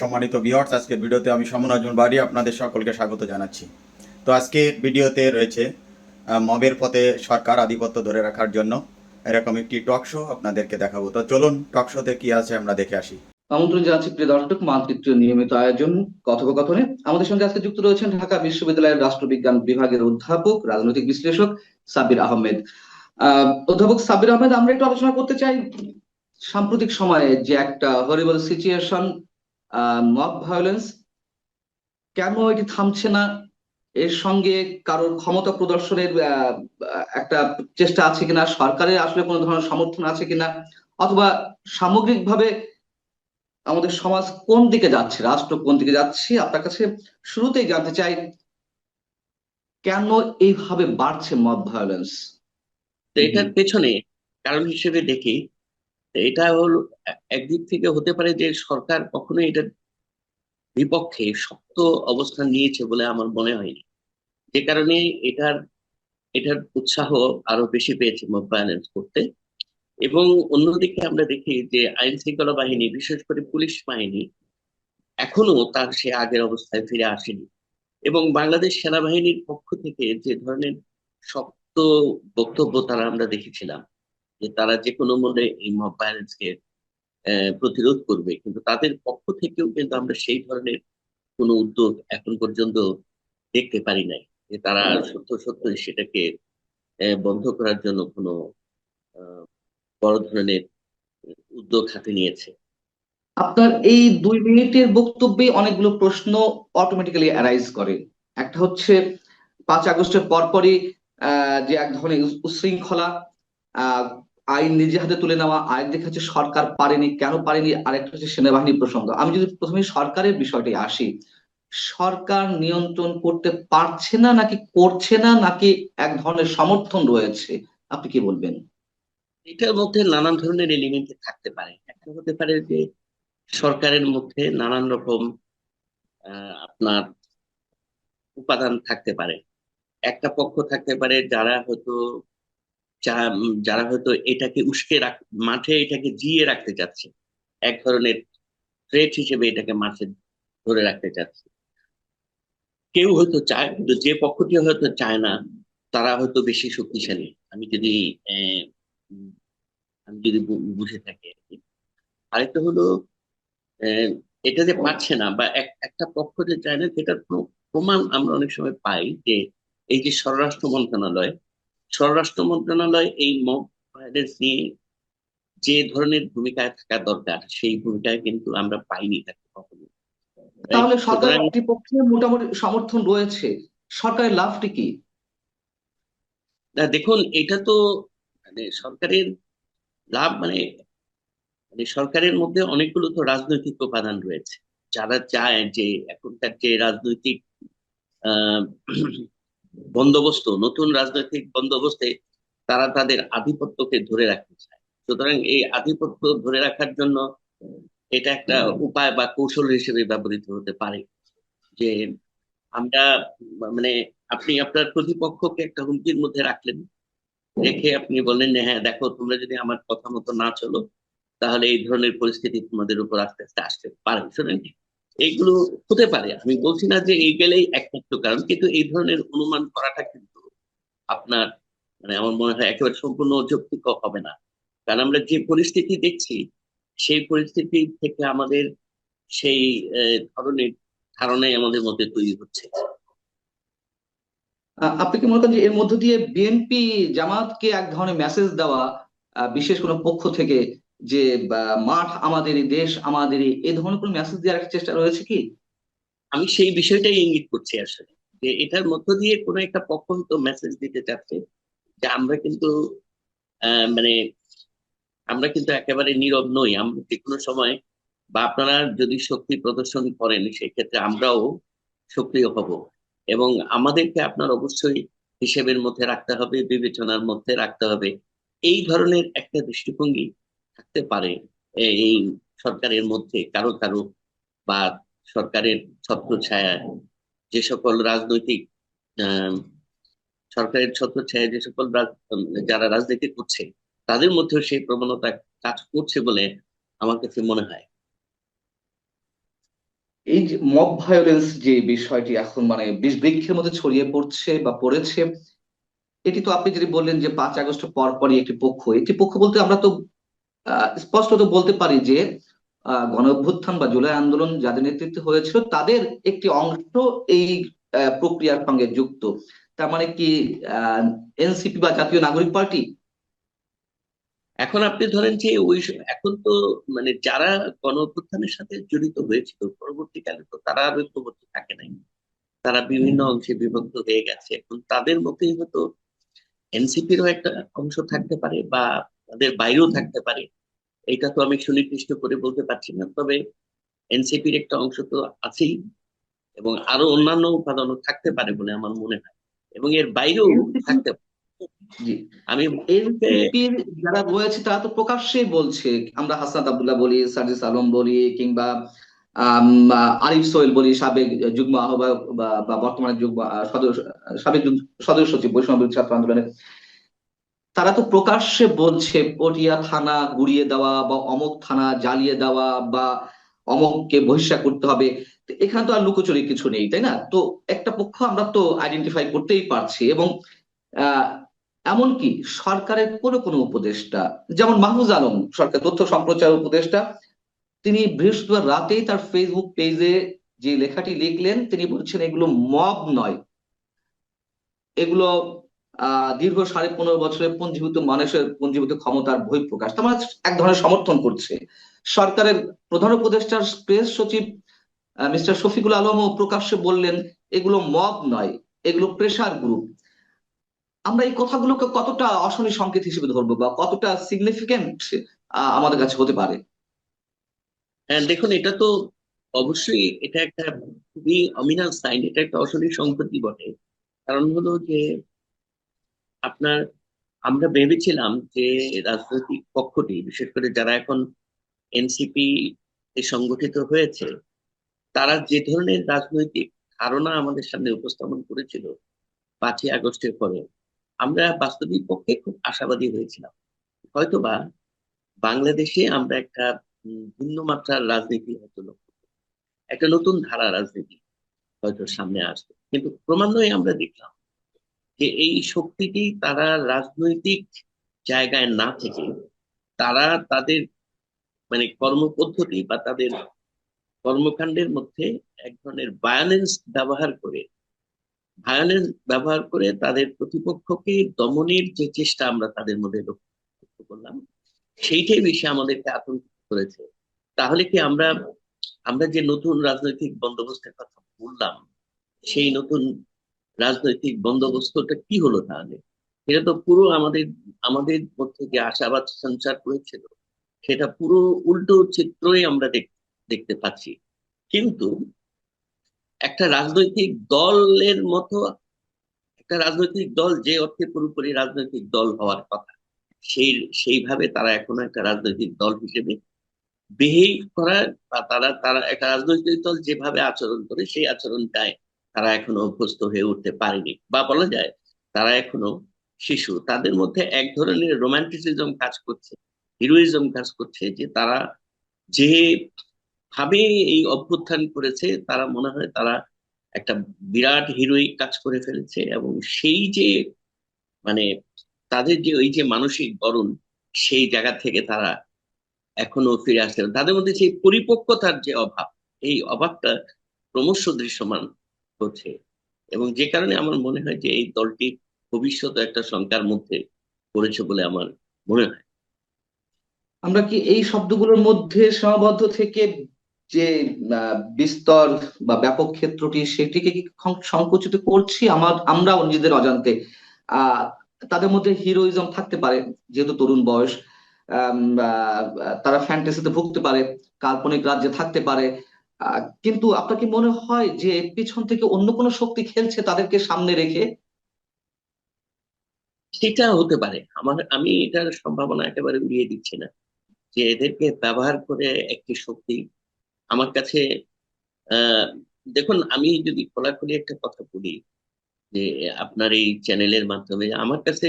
সম্মানিত ভিউয়ার্স আজকের ভিডিওতে আমি সমন অর্জুন বাড়ি আপনাদের সকলকে স্বাগত জানাচ্ছি। তো আজকে ভিডিওতে রয়েছে মবের পথে সরকার আধিপত্য ধরে রাখার জন্য এরকম একটি টক শো আপনাদেরকে দেখাবো। তো চলুন টক শোতে কি আছে আমরা দেখে আসি। আমন্ত্রণ জানাচ্ছি প্রিয় দর্শক মানচিত্র নিয়মিত আয়োজন কথোপকথনে। আমাদের সঙ্গে আজকে যুক্ত রয়েছেন ঢাকা বিশ্ববিদ্যালয়ের রাষ্ট্রবিজ্ঞান বিভাগের অধ্যাপক রাজনৈতিক বিশ্লেষক সাবির আহমেদ। আহ, অধ্যাপক সাবির আহমেদ আমরা একটু আলোচনা করতে চাই সাম্প্রতিক সময়ে যে একটা হরিবল সিচুয়েশন মব ভায়োলেন্স কেন এটি থামছে না? এর সঙ্গে কারোর ক্ষমতা প্রদর্শনের একটা চেষ্টা আছে কিনা? সরকারের আসলে কোনো ধরনের সমর্থন আছে কিনা? অথবা সামগ্রিকভাবে আমাদের সমাজ কোন দিকে যাচ্ছে? রাষ্ট্র কোন দিকে যাচ্ছে? আপনার কাছে শুরুতেই জানতে চাই, কেন এইভাবে বাড়ছে মব ভায়োলেন্স এটার পেছনে কারণ হিসেবে দেখি এটা হলো একদিক থেকে হতে পারে যে সরকার কখনো এটার বিপক্ষে শক্ত অবস্থান নিয়েছে বলে আমার মনে হয়নি। যে কারণে এটার এটার উৎসাহ আরও বেশি পেয়েছে মব ভায়োলেন্স করতে। এবং অন্যদিকে আমরা দেখি যে আইন শৃঙ্খলা বাহিনী, বিশেষ করে পুলিশ বাহিনী, এখনও তার সে আগের অবস্থায় ফিরে আসেনি। এবং বাংলাদেশ সেনাবাহিনীর পক্ষ থেকে যে ধরনের শক্ত বক্তব্য তারা আমরা দেখেছিলাম যে তারা যে কোনো মূল্যে এই মব ভায়োলেন্সকে প্রতিরোধ করবে। কিন্তু তাদের পক্ষ থেকেও কিন্তু আমরা সেই ধরনের কোনো উদ্যোগ এখন পর্যন্ত দেখতে পারি নাই যে তারা সত্য সত্যই সেটাকে বন্ধ করার জন্য কোনো বড় ধরনের উদ্যোগ হাতে নিয়েছে। আপনার এই দুই মিনিটের বক্তব্যে অনেকগুলো প্রশ্ন অটোমেটিক্যালি অ্যারাইজ করে। একটা হচ্ছে পাঁচ আগস্টের পরপরই আহ, যে এক ধরনের আহ, আইন নিজে হাতে তুলে নেওয়া আরেক হচ্ছে সরকার পারেনি, কেন পারেনি? আরেকটা হচ্ছে সেনাবাহিনীর প্রসঙ্গ। আমি যদি প্রথমে সরকারের বিষয়টি আসি, সরকার নিয়ন্ত্রণ করতে পারছে না নাকি করছে না নাকি এক ধরনের সমর্থন রয়েছে? আপনি কি বলবেন? এটার মধ্যে নানান ধরনের এলিমেন্ট থাকতে পারে। একটা হতে পারে যে সরকারের মধ্যে নানান রকম আপনার উপাদান থাকতে পারে। একটা পক্ষ থাকতে পারে যারা হয়তো যা- উম, যারা হয়তো এটাকে উস্কে রাখ মাঠে এটাকে জিয়ে রাখতে চাচ্ছে এক ধরনের থ্রেট হিসেবে এটাকে মাঠে ধরে রাখতে চাচ্ছে। কেউ হয়তো চায় কিন্তু যে পক্ষটি হয়তো চায় না তারা হয়তো বেশি শক্তিশালী। আমি যদি আমি যদি বুঝে থাকি আর কি। আরেকটা হলো এটা যে পারছে না বা এক একটা পক্ষ যে চায় না সেটার প্রমাণ আমরা অনেক সময় পাই যে এই যে স্বরাষ্ট্র মন্ত্রণালয় স্বরাষ্ট্র মন্ত্রণালয় এই মব ভায়োলেন্স নিয়ে যে ধরনের ভূমিকায় থাকা দরকার সেই ভূমিকায় কিন্তু আমরা পাইনি তাকে কখনো। তাহলে সরকার সুতরাং মোটামুটি সমর্থন রয়েছে। সরকারের লাভটি কি? দেখুন এটা তো মানে সরকারের লাভ মানে মানে সরকারের মধ্যে অনেকগুলো তো রাজনৈতিক উপাদান রয়েছে। যারা চায় যে এখনকার যে রাজনৈতিক আহ বন্দোবস্ত, নতুন রাজনৈতিক বন্দোবস্তে তারা তাদের আধিপত্যকে ধরে রাখতে চায়। সুতরাং এই আধিপত্য ধরে রাখার জন্য এটা একটা উপায় বা কৌশল হিসেবে ব্যবহৃত হতে পারে যে আমরা মানে আপনি আপনার প্রতিপক্ষকে একটা হুমকির মধ্যে রাখলেন, রেখে আপনি বললেন হ্যাঁ দেখো, তোমরা যদি আমার কথা মতো না চলো, তাহলে এই ধরনের পরিস্থিতি তোমাদের উপর আস্তে আস্তে আসতে পারে শুনেন এইগুলো হতে পারে। আমি বলছি না যে এই গেলেই একমাত্র কারণ, কিন্তু এই ধরনের অনুমান করাটা কিন্তু আপনার মানে আমার মনে হয় একেবারে সম্পূর্ণ অযৌক্তিক হবে না। কারণ আমরা যে পরিস্থিতি দেখছি, সেই পরিস্থিতি থেকে আমাদের সেই ধরনের ধারণাই আমাদের মধ্যে তৈরি হচ্ছে। আপনি কি মনে করেন যে এর মধ্য দিয়ে বিএনপি জামাতকে এক ধরনের মেসেজ দেওয়া বিশেষ কোনো পক্ষ থেকে যে মাঠ আমাদেরই, দেশ আমাদেরই এই ধরনের কোনো মেসেজ দেওয়ার চেষ্টা রয়েছে কি? আমি সেই বিষয়টাই ইঙ্গিত করছি আসলে, যে এটার মধ্য দিয়ে কোনো একটা পক্ষ তো মেসেজ দিতে চাচ্ছে, যে আমরা কিন্তু মানে আমরা কিন্তু একেবারে নীরব নই। আমরা যে কোনো সময়, বা আপনারা যদি শক্তি প্রদর্শন করেন, সেক্ষেত্রে আমরাও সক্রিয় হব। এবং আমাদেরকে আপনার অবশ্যই হিসেবের মধ্যে রাখতে হবে, বিবেচনার মধ্যে রাখতে হবে। এই ধরনের একটা দৃষ্টিভঙ্গি থাকতে পারে এই সরকারের মধ্যে, কারও কারও বা সরকারের ছত্র ছত্রছায়া, যে সকল রাজনৈতিক সরকারের ছত্রছায়ায় যে সকল যারা রাজনীতি করছে, তাদের মধ্যেও সেই প্রবণতা কাজ করছে বলে আমার কাছে মনে হয়। এই যে মব ভায়োলেন্স যে বিষয়টি এখন মানে বৃক্ষের মধ্যে ছড়িয়ে পড়ছে বা পড়েছে, এটি তো আপনি যদি বললেন যে পাঁচ আগস্ট পর পরই একটি পক্ষ একটি পক্ষ বলতে আমরা তো স্পষ্টত বলতে পারি যে গণ অভ্যুত্থান বা জুলাই আন্দোলন যাদের নেতৃত্বে হয়েছিল, তাদের একটি অংশ এই প্রক্রিয়ার সঙ্গে যুক্ত। তার মানে কি এনসিপি বা জাতীয় নাগরিক পার্টি? এখন আপনি ধরেন যে ওই এখন তো মানে যারা গণ অভ্যুত্থানের সাথে জড়িত হয়েছিল, পরবর্তীকালে তো তারা আর ঐক্যবদ্ধ থাকে নাই। তারা বিভিন্ন অংশে বিভক্ত হয়ে গেছে। এখন তাদের মধ্যেই হয়তো এনসিপিরও একটা অংশ থাকতে পারে বা তাদের বাইরেও থাকতে পারে। এটা তো আমি সুনির্দিষ্ট করে বলতে পারছি না। তবে এনসিপির একটা অংশ তো আছেই এবং আরও অন্যান্য উপাদানও থাকতে পারে বলে আমার মনে হয়। এবং এর বাইরেও থাকতে পারে। আমি এনসিপির যারা রয়েছে তারা তো প্রকাশ্যেই বলছে আমরা হাসনাত আব্দুল্লাহ বলি সার্জিস আলম বলি কিংবা আহ, আরিফ সোহেল বলি সাবেক যুগ্ম আহ্বায়ক বা বা বর্তমানে যুগ্ম আহ, সদস্য সাবেক সদস্য সচিব বৈষম্য বিরোধী ছাত্র আন্দোলনের তারা তো প্রকাশ্যে বলছে, পটিয়া থানা গুড়িয়ে দেওয়া বা অমক থানা জ্বালিয়ে দেওয়া বা অমককে বহিষ্কার করতে হবে এখানে তো আর লুকোচুরি কিছু নেই, তাই না? তো একটা পক্ষ আমরা তো আইডেন্টিফাই করতেই পারছি এবং এমনকি সরকারের কোন কোন উপদেষ্টা, যেমন মাহফুজ আলম সরকার তথ্য সম্প্রচার উপদেষ্টা, তিনি বৃহস্পতিবার রাতেই তার ফেসবুক পেজে যে লেখাটি লিখলেন, তিনি বলছেন এগুলো মব নয়। এগুলো দীর্ঘ সাড়ে পনেরো বছরের পঞ্জীভূত মানুষের পঞ্জীভূত ক্ষমতার বহিঃপ্রকাশ তার মানে এক ধরনের সমর্থন করছে। সরকারের প্রধান উপদেষ্টার প্রেস সচিব মিস্টার শফিকুল আলমও প্রকাশ্যে বললেন, এগুলো মব নয়, এগুলো প্রেসার গ্রুপ আমরা এই কথাগুলোকে কতটা অশনি সংকেত হিসেবে ধরবো বা কতটা সিগনিফিকেন্ট আমাদের কাছে হতে পারে? হ্যাঁ দেখুন, এটা তো অবশ্যই এটা একটা খুবই অমিনাল সাইন এটা একটা অশনি সংকেতই বটে। কারণ হলো যে আপনার, আমরা ভেবেছিলাম যে রাজনৈতিক পক্ষটি, বিশেষ করে যারা এখন এনসিপি সংগঠিত হয়েছে, তারা যে ধরনের রাজনৈতিক ধারণা আমাদের সামনে উপস্থাপন করেছিল পাঁচই আগস্টের পরে, আমরা বাস্তবিক পক্ষে খুব আশাবাদী হয়েছিলাম হয়তোবা বাংলাদেশে আমরা একটা ভিন্ন মাত্রার রাজনীতি হয়তো লক্ষ্য। একটা নতুন ধারা রাজনীতি হয়তো সামনে আসবে কিন্তু ক্রমান্বয়ে আমরা দেখলাম যে এই শক্তিটি তারা রাজনৈতিক জায়গায় না থেকে তারা তাদের মানে কর্মপদ্ধতি বা তাদের কর্মকাণ্ডের মধ্যে এক ধরনের ভায়োলেন্স ব্যবহার করে ভায়োলেন্স ব্যবহার করে তাদের প্রতিপক্ষকে দমনের যে চেষ্টা আমরা তাদের মধ্যে লক্ষ্য করলাম, সেইটাই বেশি আমাদেরকে আতঙ্কিত করেছে। তাহলে কি আমরা আমরা যে নতুন রাজনৈতিক বন্দোবস্তের কথা বললাম, সেই নতুন রাজনৈতিক বন্দোবস্তটা কি হলো তাহলে? এটা তো পুরো আমাদের আমাদের মধ্যে যে আশাবাদ সঞ্চার করেছিল। সেটা পুরো উল্টো চিত্রই আমরা দেখ- দেখতে পাচ্ছি। কিন্তু একটা রাজনৈতিক দলের মতো, একটা রাজনৈতিক দল যে অর্থে পুরোপুরি রাজনৈতিক দল হওয়ার কথা, সেই, সেইভাবে তারা এখনও একটা রাজনৈতিক দল হিসেবে বিহেভ করার বা তারা তারা একটা রাজনৈতিক দল যেভাবে আচরণ করে, সেই আচরণটায় তারা এখনও অভ্যস্ত হয়ে উঠতে পারেনি। বা বলা যায়, তারা এখনও শিশু। তাদের মধ্যে এক ধরনের রোমান্টিসিজম কাজ করছে হিরোইজম কাজ করছে যে তারা যে ভাবে এই অভ্যুত্থান করেছে, তারা মনে হয় তারা একটা বিরাট হিরোইক কাজ করে ফেলেছে এবং সেই যে মানে তাদের যে ওই যে মানসিক গড়ন সেই জায়গা থেকে তারা এখনও ফিরে আসছে তাদের মধ্যে সেই পরিপক্কতার যে অভাব, এই অভাবটা ক্রমশ দৃশ্যমান হচ্ছে। এবং যে কারণে আমার মনে হয় যে এই দলটি ভবিষ্যৎ একটা শঙ্কার মধ্যে পড়েছে বলে আমার মনে হয়। আমরা কি এই শব্দগুলোর মধ্যে সীমাবদ্ধ থেকে যে বিস্তর বা ব্যাপক ক্ষেত্রটি সেটিকে কি সংকুচিত করছি? আমার, আমরাও নিজেদের অজান্তে। আহ তাদের মধ্যে হিরোইজম থাকতে পারে, যেহেতু তরুণ বয়স। তারা ফ্যান্টাসিতে ভুগতে পারে, কাল্পনিক রাজ্যে থাকতে পারে। কিন্তু আপনার কি মনে হয় যে পিছন থেকে অন্য কোনো শক্তি খেলছে তাদেরকে সামনে রেখে? সেটা হতে পারে। আমার, আমি এটার সম্ভাবনা একেবারে উড়িয়ে দিচ্ছি না যে এদেরকে ব্যবহার করে একটি শক্তি আমার কাছে দেখুন, আমি যদি খোলাখুলি একটা কথা বলি যে আপনার এই চ্যানেলের মাধ্যমে, আমার কাছে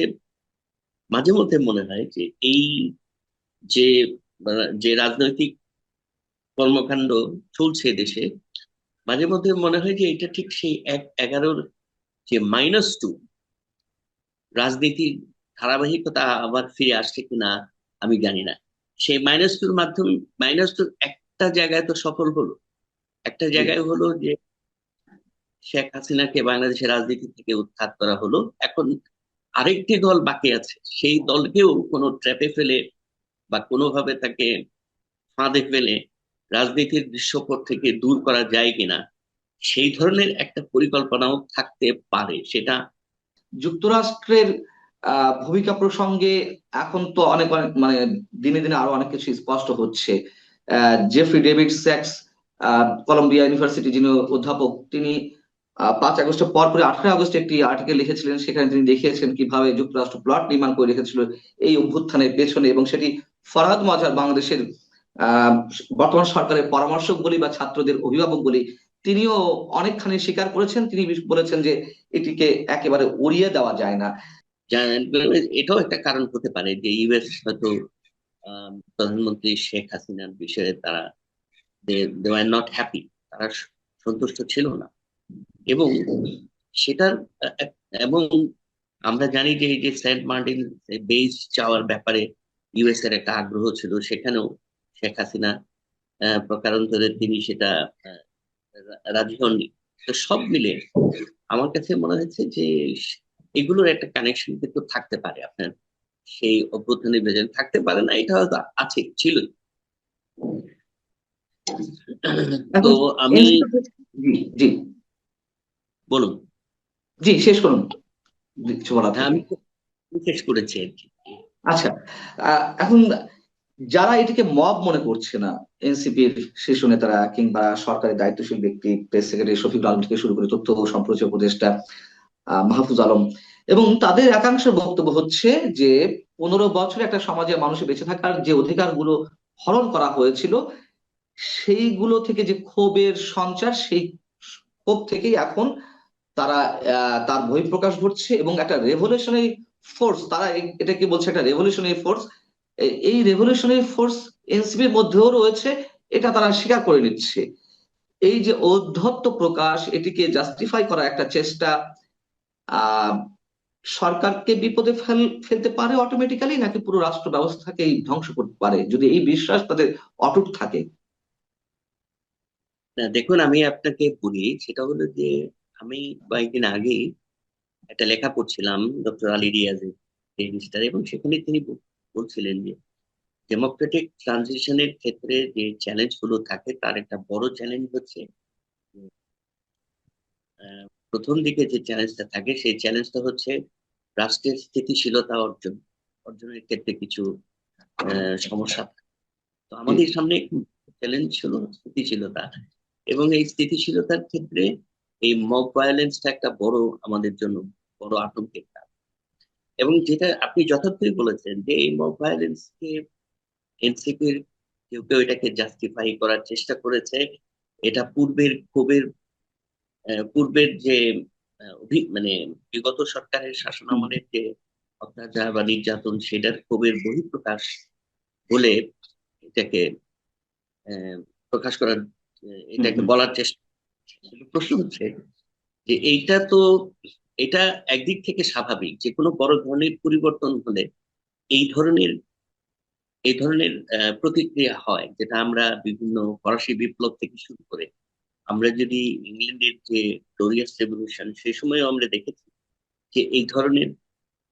মাঝে মধ্যে মনে হয় যে এই যে যে রাজনৈতিক কর্মকাণ্ড চলছে দেশে। মাঝে মধ্যে মনে হয় যে এটা ঠিক সেই এক এগারোর যে মাইনাস টু রাজনীতির ধারাবাহিকতা আবার ফিরে আসছে কিনা আমি জানি না। সেই মাইনাস টুর মাধ্যমে মাইনাস টুর একটা জায়গায় তো সফল হলো। একটা জায়গায় হলো যে শেখ হাসিনাকে বাংলাদেশের রাজনীতি থেকে উৎখাত করা হলো। এখন আরেকটি দল বাকি আছে। সেই দলকেও কোনো ট্র্যাপে ফেলে বা কোনোভাবে তাকে ফাঁদে ফেলে রাজনীতির দৃশ্যপট থেকে দূর করা যায় কিনা, সেই ধরনের একটা পরিকল্পনাও থাকতে পারে। সেটা যুক্তরাষ্ট্রের ভূমিকা প্রসঙ্গে এখন তো অনেক অনেক মানে দিনে দিনে আরও অনেক কিছু স্পষ্ট হচ্ছে। জেফ্রি ডেভিড স্যাক্স কলম্বিয়া ইউনিভার্সিটি যিনি অধ্যাপক, তিনি পাঁচ আগস্টের পরপরই আঠারো আগস্ট একটি আর্টিকেল লিখেছিলেন, সেখানে তিনি দেখিয়েছেন কীভাবে যুক্তরাষ্ট্র প্লট নির্মাণ করে রেখেছিল এই অভ্যুত্থানের পেছনে এবং সেটি ফরহাদ মজার বাংলাদেশের বর্তমান সরকারের পরামর্শক বলি বা ছাত্রদের অভিভাবক বলি তিনিও অনেকখানি স্বীকার করেছেন। তিনি বলেছেন যে এটিকে একেবারে উড়িয়ে দেওয়া যায় না। এটাও একটা কারণ হতে পারে যে ইউএস হয়তো প্রধানমন্ত্রী শেখ হাসিনার বিষয়ে তারা নট হ্যাপি। তারা সন্তুষ্ট ছিল না। এবং সেটার, এবং আমরা জানি যে এই যে সেন্ট মার্টিন বেস চাওয়ার ব্যাপারে ইউএস এর একটা আগ্রহ ছিল, সেখানেও শেখ হাসিনা প্রকারান্তরে তিনি সেটা রাজি হননি। তো সব মিলে আমার কাছে মনে হচ্ছে যে এগুলোর একটা কানেকশন কিন্তু থাকতে পারে। আপনার সেই অভ্যুত্থানের ভেতরে থাকতে পারে না এটা হয়তো আছে ছিল তো আমি জি বলুন। জি শেষ করুন। কিছু হ্যাঁ, আমি শেষ করেছি আর কি। আচ্ছা আহ, এখন যারা এটিকে মব মনে করছে না এনসিপির শীর্ষ নেতারা কিংবা সরকারের দায়িত্বশীল ব্যক্তি প্রেস সেক্রেটারি শফিকুল আলম থেকে শুরু করে তথ্য সম্প্রচার উপদেষ্টা মাহফুজ আলম। এবং তাদের একাংশের বক্তব্য হচ্ছে যে, পনেরো বছরে একটা সমাজে মানুষের বেঁচে থাকার যে অধিকারগুলো হরণ করা হয়েছিল, সেইগুলো থেকে যে ক্ষোভের সঞ্চার, সেই ক্ষোভ থেকেই এখন তারা তার বহিঃপ্রকাশ ঘটছে এবং একটা রেভলিউশনারি ফোর্স তারা এটাকে বলছে একটা রেভলিউশনারি ফোর্স এই রেভলিউশনারি ফোর্স এনসিপির মধ্যেও রয়েছে, এটা তারা স্বীকার করে নিচ্ছে। এই যে ঔদ্ধত্য প্রকাশ, এটিকে জাস্টিফাই করা একটা চেষ্টা সরকারকে বিপদে ফেল, ফেলতে পারে অটোমেটিক্যালি নাকি পুরো রাষ্ট্র ব্যবস্থাকেই ধ্বংস করতে পারে? যদি এই বিশ্বাস তাদের অটুট থাকে। দেখুন, আমি আপনাকে বলি, সেটা হলো যে, আমি কয়েকদিন আগেই একটা লেখা পড়ছিলাম, ডক্টর আলী রিয়াজের এবং সেখানে তিনি বলছিলেন যে ডেমোক্রেটিক ট্রানজিশনের ক্ষেত্রে যে চ্যালেঞ্জগুলো থাকে তার একটা বড় চ্যালেঞ্জ হচ্ছে প্রথম দিকে যে চ্যালেঞ্জটা থাকে সেই চ্যালেঞ্জটা হচ্ছে রাষ্ট্রের স্থিতিশীলতা অর্জন অর্জনের ক্ষেত্রে কিছু আহ, সমস্যা তো আমাদের সামনে চ্যালেঞ্জ ছিল স্থিতিশীলতা এবং এই স্থিতিশীলতার ক্ষেত্রে এই মব ভায়োলেন্সটা একটা বড় আমাদের জন্য বড় আতঙ্কের এবং যেটা আপনি যথার্থই বলেছেন যে এই মব ভায়োলেন্সকে এনসিপির কেউ কেউ এটাকে জাস্টিফাই করার চেষ্টা করেছে। এটা পূর্বের ক্ষোভের পূর্বের যে মানে বিগত সরকারের শাসনামলের যে অত্যাচার বা নির্যাতন সেটার ক্ষোভের বহিঃপ্রকাশ বলে এটাকে প্রকাশ করার এটাকে বলার চেষ্টা প্রশ্ন হচ্ছে যে এইটা তো এটা একদিক থেকে স্বাভাবিক যে কোনো বড় ধরনের পরিবর্তন হলে এই ধরনের এই ধরনের প্রতিক্রিয়া হয় যেটা আমরা বিভিন্ন ফরাসি বিপ্লব থেকে শুরু করে আমরা যদি ইংল্যান্ডের যে গ্লোরিয়াস রেভলিউশন সেই সময়ও আমরা দেখেছি যে এই ধরনের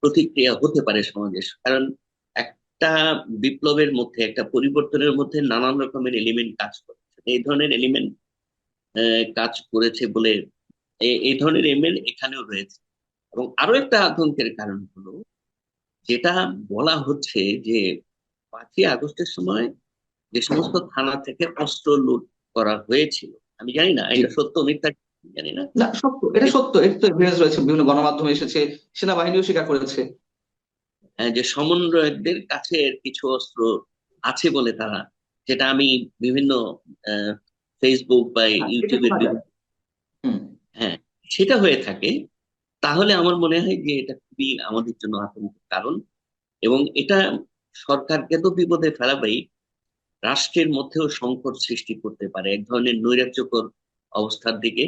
প্রতিক্রিয়া হতে পারে সমাজে। কারণ একটা বিপ্লবের মধ্যে, একটা পরিবর্তনের মধ্যে নানান রকমের এলিমেন্ট কাজ করে এই ধরনের এলিমেন্ট কাজ করেছে বলে এই ধরনের এলিমেন্ট এখানেও রয়েছে। এবং আরও একটা আতঙ্কের কারণ হলো যেটা বলা হচ্ছে যে পাঁচই আগস্টের সময় যে সমস্ত থানা থেকে অস্ত্র লুট করা হয়েছিল আমি জানি না এটা সত্য মিথ্যা জানি না। না সত্য এটা সত্য এটা তো এভিডেন্স রয়েছে বিভিন্ন গণমাধ্যমে এসেছে সেনাবাহিনীও স্বীকার করেছে। যে সমন্বয়কদের কাছে কিছু অস্ত্র আছে বলে তারা যেটা আমি বিভিন্ন ফেসবুক বা হ্যাঁ, ইউটিউবের। হুম। হ্যাঁ সেটা হয়ে থাকে। তাহলে আমার মনে হয় যে এটা খুবই আমাদের জন্য আতঙ্কের কারণ এবং এটা সরকারকে তো বিপদে ফেলাবেই রাষ্ট্রের মধ্যেও সংকট সৃষ্টি করতে পারে। এক ধরনের নৈরাজ্যকর অবস্থার দিকে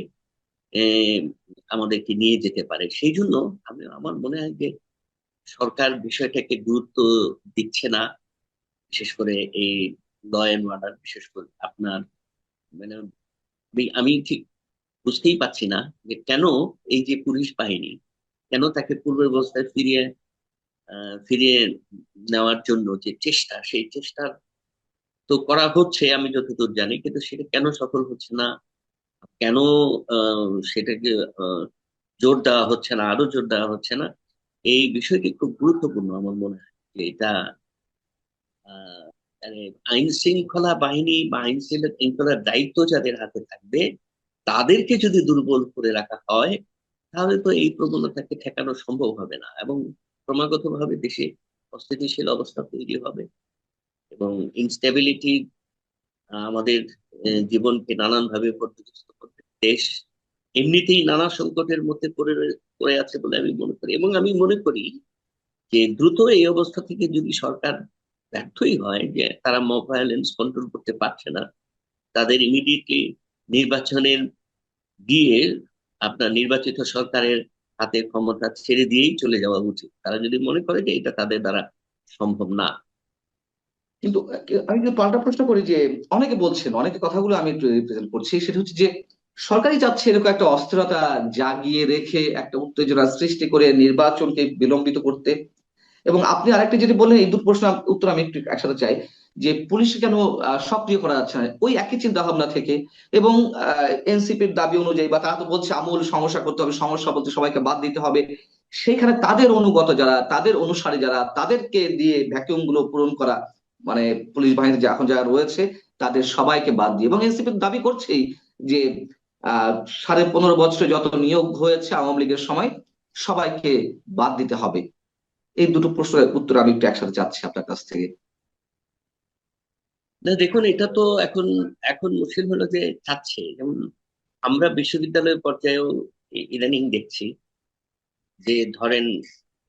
আমাদেরকে নিয়ে যেতে পারে। সেই জন্য আমি, আমার মনে হয় যে সরকার বিষয়টাকে গুরুত্ব দিচ্ছে না, বিশেষ করে এই ল অ্যান্ড অর্ডার, বিশেষ করে আপনার মানে আমি ঠিক বুঝতেই পারছি না যে কেন এই যে পুলিশ বাহিনী, কেন তাকে পূর্ব ব্যবস্থায় ফিরিয়ে ফিরিয়ে নেওয়ার জন্য যে চেষ্টা, সেই চেষ্টা তো করা হচ্ছে, আমি যতদূর জানি, কিন্তু সেটা কেন সফল হচ্ছে না? কেন সেটাকে জোর দেওয়া হচ্ছে না আরও জোর দেওয়া হচ্ছে না? এই বিষয়টি খুব গুরুত্বপূর্ণ আমার মনে হয় যে এটা মানে আইন শৃঙ্খলা বাহিনী বা আইন শৃঙ্খলার দায়িত্ব যাদের হাতে থাকবে তাদেরকে যদি দুর্বল করে রাখা হয়, তাহলে তো এই প্রবণতাকে ঠেকানো সম্ভব হবে না এবং ক্রমাগতভাবে দেশে অস্থিতিশীল অবস্থা তৈরি হবে এবং ইনস্টেবিলিটি আমাদের জীবনকে নানানভাবে পর্যদস্ত করবে। দেশ এমনিতেই নানা সংকটের মধ্যে পড়ে পড়ে আছে বলে আমি মনে করি এবং আমি মনে করি যে দ্রুত এই অবস্থা থেকে যদি সরকার ব্যর্থই হয় যে তারা মব ভায়োলেন্স কন্ট্রোল করতে পারছে না, তাদের ইমিডিয়েটলি নির্বাচনের গিয়ে আপনার নির্বাচিত সরকারের হাতে ক্ষমতা ছেড়ে দিয়েই চলে যাওয়া উচিত। তারা যদি মনে করে যে এটা তাদের দ্বারা সম্ভব না। কিন্তু আমি যদি পাল্টা প্রশ্ন করি যে, অনেকে বলছেন, অনেকে কথাগুলো আমি একটু রিপ্রেজেন্ট করছি, সেটা হচ্ছে যে, সরকারই চাচ্ছে এরকম একটা অস্থিরতা জাগিয়ে রেখে একটা উত্তেজনা সৃষ্টি করে নির্বাচনকে বিলম্বিত করতে। এবং আপনি আরেকটা যেটি বললেন এই দুটো প্রশ্ন উত্তর আমি একটু একসাথে চাই। যে পুলিশ কেন সক্রিয় করা যাচ্ছে না? ওই একই চিন্তা ভাবনা থেকে। এবং এনসিপির দাবি অনুযায়ী বা তারা তো বলছে আমূল সমস্যা করতে হবে, সমস্যা বলতে সবাইকে বাদ দিতে হবে। সেখানে তাদের অনুগত যারা, তাদের অনুসারী যারা, তাদেরকে দিয়ে ভ্যাকিউমগুলো পূরণ করা মানে পুলিশ বাহিনীতে যে এখন যারা রয়েছে, তাদের সবাইকে বাদ দিয়ে। এবং এনসিপি দাবি করছেই যে সাড়ে পনেরো বছরে যত নিয়োগ হয়েছে আওয়ামী লীগের সময়, সবাইকে বাদ দিতে হবে। এই দুটো প্রশ্নের উত্তর আমি একটু একসাথে চাচ্ছি আপনার কাছ থেকে। দেখুন এটা তো এখন এখন মুশকিল হলো যে চাচ্ছে। যেমন আমরা বিশ্ববিদ্যালয় পর্যায়েও ইদানিং দেখছি যে ধরেন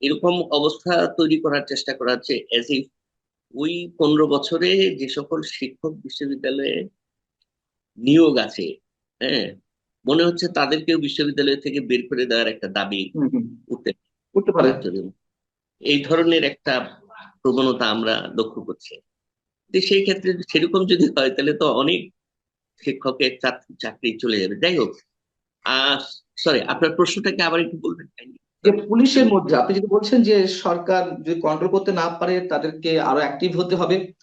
এরকম অবস্থা তৈরি করার চেষ্টা করা হচ্ছে এজ ইফ ওই পনেরো বছরে যে সকল শিক্ষক বিশ্ববিদ্যালয়ে নিয়োগ আছে হ্যাঁ? মনে হচ্ছে তাদেরকেও বিশ্ববিদ্যালয় থেকে বের করে দেওয়ার একটা দাবি উঠতে করতে পারে। এই ধরনের একটা প্রবণতা আমরা লক্ষ্য করছি। সেই ক্ষেত্রে সেরকম যদি হয়, তাহলে তো অনেক শিক্ষকের চাক- চাকরি চলে যাবে। যাই হোক সরি আপনার প্রশ্নটাকে আবার একটু বলবেন যে পুলিশের মধ্যে, আপনি যদি বলছেন যে সরকার যদি কন্ট্রোল করতে না পারে, তাদেরকে আরও অ্যাক্টিভ হতে হবে।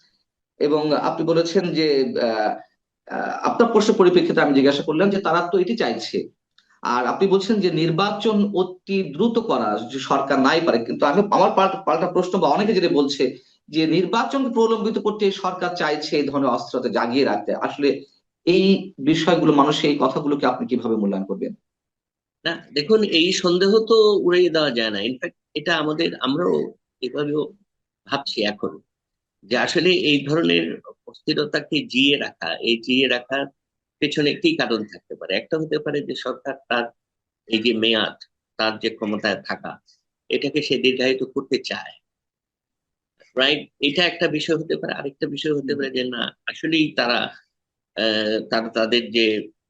এবং আপনি বলেছেন যে আপনার প্রশ্ন পরিপ্রেক্ষিতে আমি জিজ্ঞাসা করলাম যে তারা তো এটি চাইছে। আর আপনি বলছেন যে নির্বাচন অতি দ্রুত করা সরকার নাই পারে। কিন্তু আমি, আমার পাল্টা প্রশ্ন বা অনেকে যেটা বলছে যে নির্বাচন প্রলম্বিত করতে সরকার চাইছে এই ধরনের অস্ত্রতা জাগিয়ে রাখতে, আসলে এই বিষয়গুলো মানুষের এই কথাগুলোকে আপনি কীভাবে মূল্যায়ন করবেন? না, দেখুন, এই সন্দেহ তো উড়িয়ে দেওয়া যায় না। ইনফ্যাক্ট এটা আমাদের, আমরাও এভাবেও ভাবছি এখন যে আসলে এই ধরনের অস্থিরতাকে জিয়ে রাখা, এই জিয়ে রাখার পেছনে একটি কারণ থাকতে পারে? একটা হতে পারে যে সরকার তার এই যে মেয়াদ, তার যে ক্ষমতায় থাকা, এটাকে সে দীর্ঘায়িত করতে চায়। রাইট এটা একটা বিষয় হতে পারে। আরেকটা বিষয় হতে পারে যে, না, আসলেই তারা তারা তাদের যে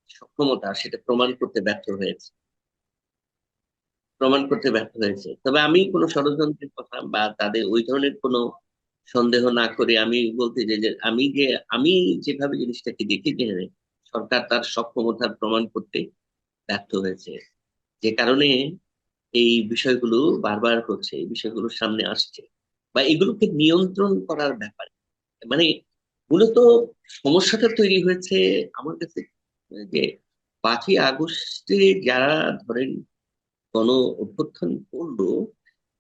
সক্ষমতা, সেটা প্রমাণ করতে ব্যর্থ হয়েছে। প্রমাণ করতে ব্যর্থ হয়েছে। তবে আমি কোনো ষড়যন্ত্রের কথা বা তাদের ওই ধরনের কোনো সন্দেহ না করে আমি বলতে যে যে, আমি যে, আমি যেভাবে জিনিসটাকে দেখি যে, সরকার তার সক্ষমতার প্রমাণ করতে ব্যর্থ হয়েছে। যে কারণে এই বিষয়গুলো বারবার হচ্ছে, এই বিষয়গুলো সামনে আসছে। বা এগুলোকে নিয়ন্ত্রণ করার ব্যাপারে। মানে মূলত সমস্যাটা তৈরি হয়েছে আমার কাছে, যে পাঁচই আগস্টে যারা ধরেন গণ অভ্যুত্থান করল,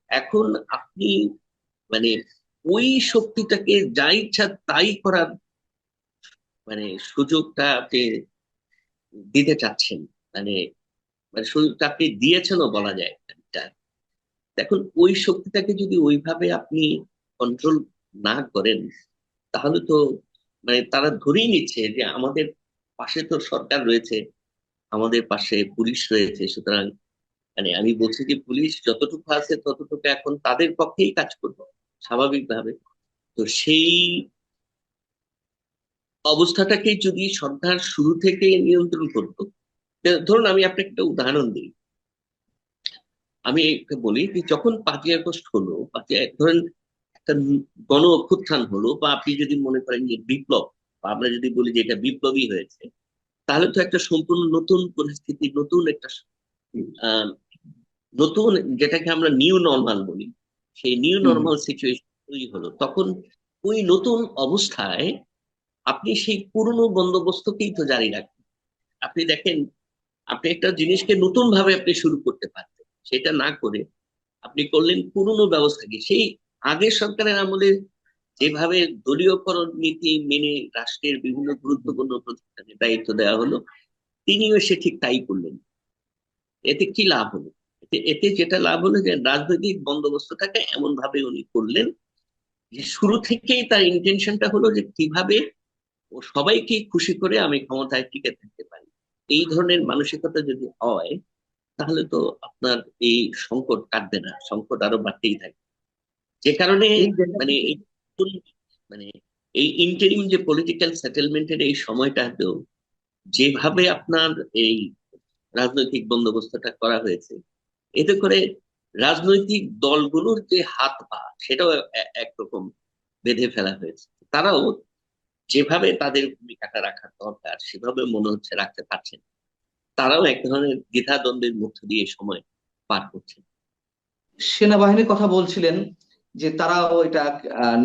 এখন আপনি মানে ওই শক্তিটাকে যা ইচ্ছা তাই করার মানে সুযোগটা আপনি দিতে চাচ্ছেন। মানে মানে সুযোগটা আপনি দিয়েছেনও বলা যায়। একটা। দেখুন ওই শক্তিটাকে যদি ওইভাবে আপনি কন্ট্রোল না করেন, তাহলে তো মানে তারা ধরেই নিচ্ছে যে আমাদের পাশে তো সরকার রয়েছে, আমাদের পাশে পুলিশ রয়েছে, সুতরাং মানে আমি বলছি যে পুলিশ যতটুকু আছে ততটুকু এখন তাদের পক্ষেই কাজ করবে, স্বাভাবিকভাবে তো সেই অবস্থাটাকে যদি সরকার শুরু থেকে নিয়ন্ত্রণ করতো, ধরুন আমি আপনাকে একটা উদাহরণ দিই আমি বলি যে যখন পাঁচই আগস্ট হলো পাঁচই আগ- ধরেন একটা গণ অভ্যুত্থান হলো বা আপনি যদি মনে করেন যে বিপ্লব বা আমরা যদি বলি যে এটা বিপ্লবী হয়েছে তাহলে তো একটা সম্পূর্ণ নতুন পরিস্থিতি নতুন একটা নতুন যেটাকে আমরা নিউ নর্মাল বলি সেই নিউ নর্মাল সিচুয়েশন তৈরি হলো। তখন ওই নতুন অবস্থায় আপনি সেই পুরনো বন্দোবস্তকেই তো জারি রাখেন। আপনি দেখেন আপনি একটা জিনিসকে নতুন ভাবে আপনি শুরু করতে পারতেন সেটা না করে আপনি করলেন পুরনো ব্যবস্থাকে। সেই আগের সরকারের আমলে যেভাবে দলীয়করণ নীতি মেনে রাষ্ট্রের বিভিন্ন গুরুত্বপূর্ণ প্রতিষ্ঠানে দায়িত্ব দেওয়া হলো, তিনিও সে ঠিক তাই করলেন। এতে কি লাভ হলো? এতে যেটা লাভ হলো যে রাজনৈতিক বন্দোবস্তটাকে এমন ভাবে উনি করলেন যে শুরু থেকেই তার ইন্টেনশনটা হলো যে কীভাবে ও সবাইকে খুশি করে আমি ক্ষমতায় টিকে থাকতে পারি। এই ধরনের মানসিকতা যদি হয় তাহলে তো আপনার এই সংকট কাটবে না সংকট আরও বাড়তেই থাকে যে কারণে মানে থেকে- এই মানে এই ইন্টারিম যে পলিটিক্যাল সেটেলমেন্টের এই সময়টাতেও যেভাবে আপনার এই রাজনৈতিক বন্দোবস্তটা করা হয়েছে এতে করে রাজনৈতিক দলগুলোর যে হাত পা সেটাও একরকম বেঁধে ফেলা হয়েছে। তারাও যেভাবে তাদের ভূমিকাটা রাখার দরকার সেভাবে মনে হচ্ছে রাখতে পারছেন তারাও এক ধরনের দ্বিধাদ্বন্দ্বের মধ্য দিয়ে সময় পার করছেন সেনাবাহিনীর কথা বলছিলেন যে তারাও এটা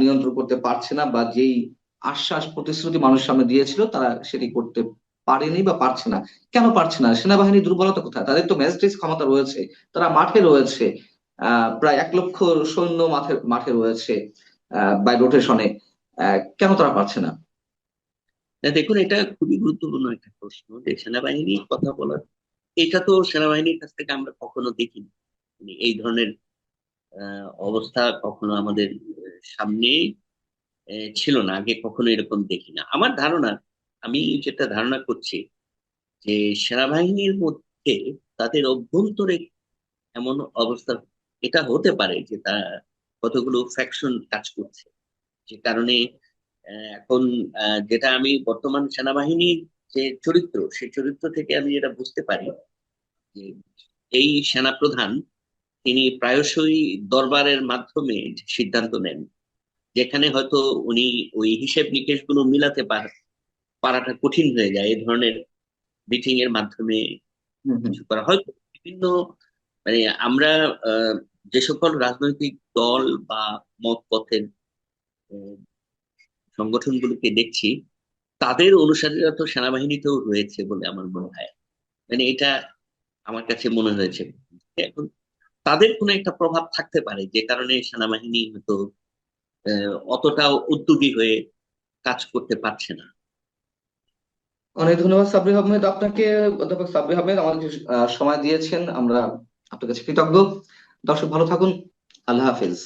নিয়ন্ত্রণ করতে পারছে না বা যেই আশ্বাস প্রতিশ্রুতি মানুষের সামনে দিয়েছিল তারা সেটি করতে পারেনি বা পারছে না। কেন পারছে না? সেনাবাহিনীর দুর্বলতা কোথায়? তাদের তো ম্যাজিস্ট্রেট ক্ষমতা রয়েছে তারা মাঠে রয়েছে প্রায় এক লক্ষ সৈন্য মাঠে মাঠে রয়েছে বাই রোটেশনে কেন তারা পারছে না, দেখুন, এটা খুবই গুরুত্বপূর্ণ একটা প্রশ্ন যে সেনাবাহিনীর কথা বলার, এটা তো সেনাবাহিনীর কাছ থেকে আমরা কখনো দেখিনি। মানে এই ধরনের অবস্থা কখনো আমাদের সামনে ছিল না, আগে কখনো এরকম দেখি না আমার ধারণা, আমি যেটা ধারণা করছি যে সেনাবাহিনীর মধ্যে তাদের অভ্যন্তরে এমন অবস্থা, এটা হতে পারে যে তারা কতগুলো ফ্যাকশন কাজ করছে, যে কারণে এখন যেটা আমি বর্তমান সেনাবাহিনীর যে চরিত্র সেই চরিত্র থেকে আমি যেটা বুঝতে পারি যে এই সেনাপ্রধান তিনি প্রায়শই দরবারের মাধ্যমে সিদ্ধান্ত নেন যেখানে হয়তো উনি ওই হিসেব নিকেশগুলো মিলাতে পার- পারাটা কঠিন হয়ে যায় এই ধরনের মিটিং এর মাধ্যমে কিছু করা। হয়তো বিভিন্ন মানে আমরা আহ, যে সকল রাজনৈতিক দল বা মত পথের সংগঠনগুলোকে দেখছি তাদের অনুসারীরা তো সেনাবাহিনীতেও রয়েছে বলে আমার মনে হয়। মানে এটা আমার কাছে মনে হয়েছে। এখন তাদের কোনো একটা প্রভাব থাকতে পারে যে কারণে সেনাবাহিনী হয়তো আহ, অতটা উদ্যোগী হয়ে কাজ করতে পারছে না। অনেক ধন্যবাদ সাব্বির আহমেদ। আপনাকে অধ্যাপক সাব্বির আহমেদ আমাদের সময় দিয়েছেন আমরা আপনার কাছে কৃতজ্ঞ। দর্শক ভালো থাকুন। আল্লাহ হাফিজ।